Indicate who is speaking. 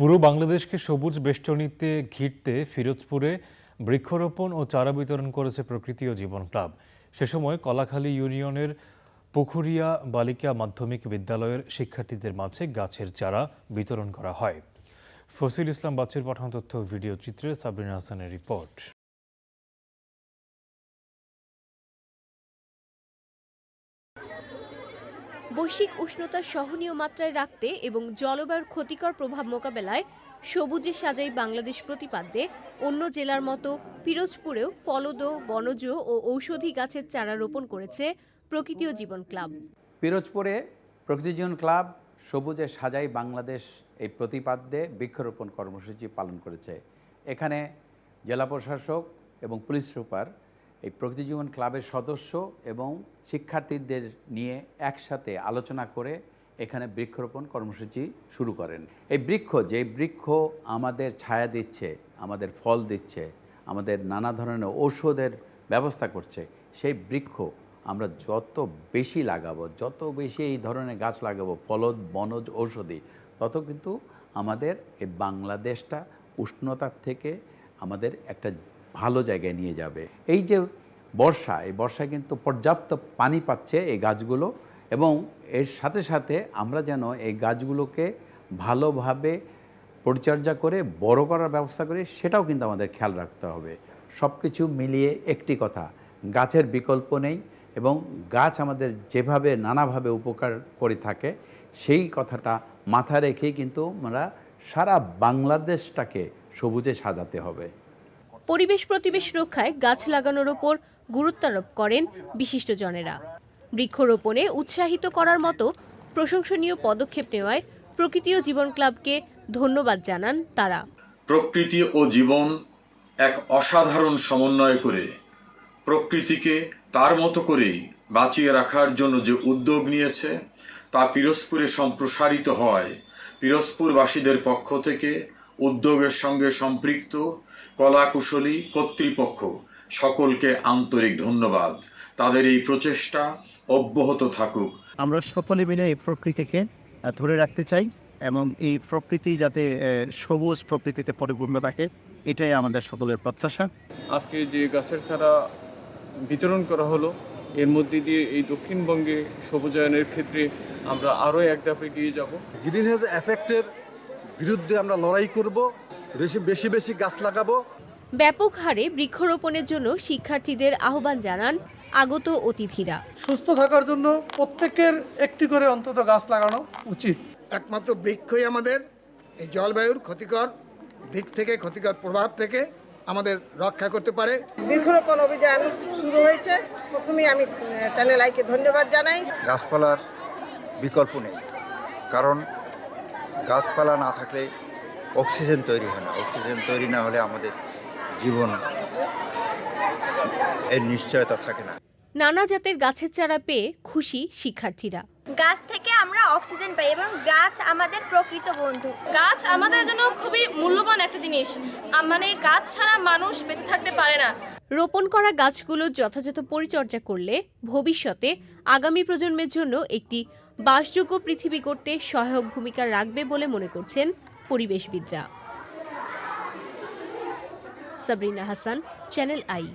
Speaker 1: পুরো বাংলাদেশকে সবুজ বেষ্টনীতে ঘিরতে ফিরোজপুরে বৃক্ষরোপণ ও চারা বিতরণ করেছে প্রকৃতি ও জীবন ক্লাব। সে সময় কলাখালী ইউনিয়নের পুখুরিয়া বালিকা মাধ্যমিক বিদ্যালয়ের শিক্ষার্থীদের মাঝে গাছের চারা বিতরণ করা হয়। ফসিল ইসলাম বাচ্চুর পাঠানো তথ্য ভিডিও চিত্রে সাবরিনা হাসানের রিপোর্ট।
Speaker 2: বৈশ্বিক উষ্ণতা সহনীয় মাত্রায় রাখতে এবং জলবায়ুর ক্ষতিকর প্রভাব মোকাবেলায় সবুজে সাজাই বাংলাদেশ প্রতিপাদ্যে অন্য জেলার মতো পিরোজপুরেও ফলদ, বনজ ও ঔষধি গাছের চারা রোপণ করেছে প্রকৃতি ও জীবন ক্লাব।
Speaker 3: পিরোজপুরে প্রকৃতি জীবন ক্লাব সবুজে সাজাই বাংলাদেশ এই প্রতিপাদ্যে বৃক্ষরোপণ কর্মসূচি পালন করেছে। এখানে জেলা প্রশাসক এবং পুলিশ সুপার এই প্রকৃতিজীবন ক্লাবের সদস্য এবং শিক্ষার্থীদের নিয়ে একসাথে আলোচনা করে এখানে বৃক্ষরোপণ কর্মসূচি শুরু করেন। এই বৃক্ষ যে বৃক্ষ আমাদের ছায়া দিচ্ছে, আমাদের ফল দিচ্ছে, আমাদের নানা ধরনের ঔষধের ব্যবস্থা করছে, সেই বৃক্ষ আমরা যত বেশি লাগাবো, যত বেশি এই ধরনের গাছ লাগাবো ফলদ বনজ, ঔষধি, তত কিন্তু আমাদের এই বাংলাদেশটা উষ্ণতার থেকে আমাদের একটা ভালো জায়গায় নিয়ে যাবে। এই যে বর্ষা, এই বর্ষায় কিন্তু পর্যাপ্ত পানি পাচ্ছে এই গাছগুলো এবং এর সাথে সাথে আমরা যেন এই গাছগুলোকে ভালোভাবে পরিচর্যা করে, বড় করার ব্যবস্থা করি, সেটাও কিন্তু আমাদের খেয়াল রাখতে হবে। সব কিছু মিলিয়ে একটি কথা, গাছের বিকল্প নেই এবং গাছ আমাদের যেভাবে নানাভাবে উপকার করে থাকে, সেই কথাটা মাথায় রেখেই কিন্তু আমরা সারা বাংলাদেশটাকে সবুজে সাজাতে হবে।
Speaker 2: পরিবেশ প্রতিবেশ রক্ষায় গাছ লাগানোর ওপর গুরুত্বারোপ করেন বিশিষ্টজনেরা। বৃক্ষরোপণে উৎসাহিত করার মতো প্রশংসনীয় পদক্ষেপ নেওয়ায় প্রকৃতি ও জীবন ক্লাবকে ধন্যবাদ জানান তারা।
Speaker 4: প্রকৃতি ও জীবন এক অসাধারণ সমন্বয় করে প্রকৃতিকে তার মতো করেই বাঁচিয়ে রাখার জন্য যে উদ্যোগ নিয়েছে, তা পিরোজপুরে সম্প্রসারিত হয়। পিরোজপুরবাসীদের পক্ষ থেকে উদ্যোগের সঙ্গে সম্পৃক্ত কলাকুশলী কর্তৃপক্ষ সকলকে আন্তরিক ধন্যবাদ। তাদের এই প্রচেষ্টা অব্যাহত থাকুক।
Speaker 5: আমরা সকলে মিলে এই প্রকৃতিকে ধরে রাখতে চাই এবং এই প্রকৃতি যাতে সবুজ প্রকৃতিতে পরিপূর্ণ থাকে এটাই আমাদের সকলের প্রত্যাশা।
Speaker 6: আজকে যে গাছের চারা বিতরণ করা হলো এর মধ্যে দিয়ে এই দক্ষিণবঙ্গে সবুজায়নের ক্ষেত্রে আমরা আরও এক ধাপে এগিয়ে যাব।
Speaker 7: গ্রিন হাউস এফেক্টের বিরুদ্ধে আমরা লড়াই করব বেশি বেশি বেশি গাছ লাগাবো।
Speaker 2: ব্যাপক হারে বৃক্ষরোপণের জন্য শিক্ষার্থীদের আহ্বান জানান আগত অতিথিরা।
Speaker 8: সুস্থ থাকার জন্য প্রত্যেকের একটি করে অন্তত গাছ লাগানো উচিত।
Speaker 9: একমাত্র বৃক্ষই আমাদের এই জলবায়ুর ক্ষতিকর দিক থেকে ক্ষতিকর প্রভাব থেকে আমাদের রক্ষা করতে পারে।
Speaker 10: বৃক্ষরোপণ অভিযান শুরু হয়েছে। প্রথমেই আমি চ্যানেল আইকে ধন্যবাদ জানাই।
Speaker 11: গাছপালার বিকল্প নেই কারণ গাছপালা না থাকলে অক্সিজেন তৈরি হয় না। অক্সিজেন তৈরি না হলে আমাদের জীবন এর নিশ্চয়তা থাকে না।
Speaker 2: নানা জাতের গাছের চারা পেয়ে খুশি শিক্ষার্থীরা।
Speaker 12: গাছ থেকে আমরা অক্সিজেন পাই এবং গাছ আমাদের প্রকৃত বন্ধু।
Speaker 13: গাছ আমাদের জন্য খুবই মূল্যবান একটা জিনিস। মানে গাছ ছাড়া মানুষ বেঁচে থাকতে পারে না।
Speaker 2: রোপণ করা গাছগুলো যথাযথ পরিচর্যা করলে ভবিষ্যতে আগামী প্রজন্মের জন্য একটি বাসযোগ্য পৃথিবী গড়তে সহায়ক ভূমিকা রাখবে বলে মনে করছেন পরিবেশবিদরা। Sabrina Hasan channel I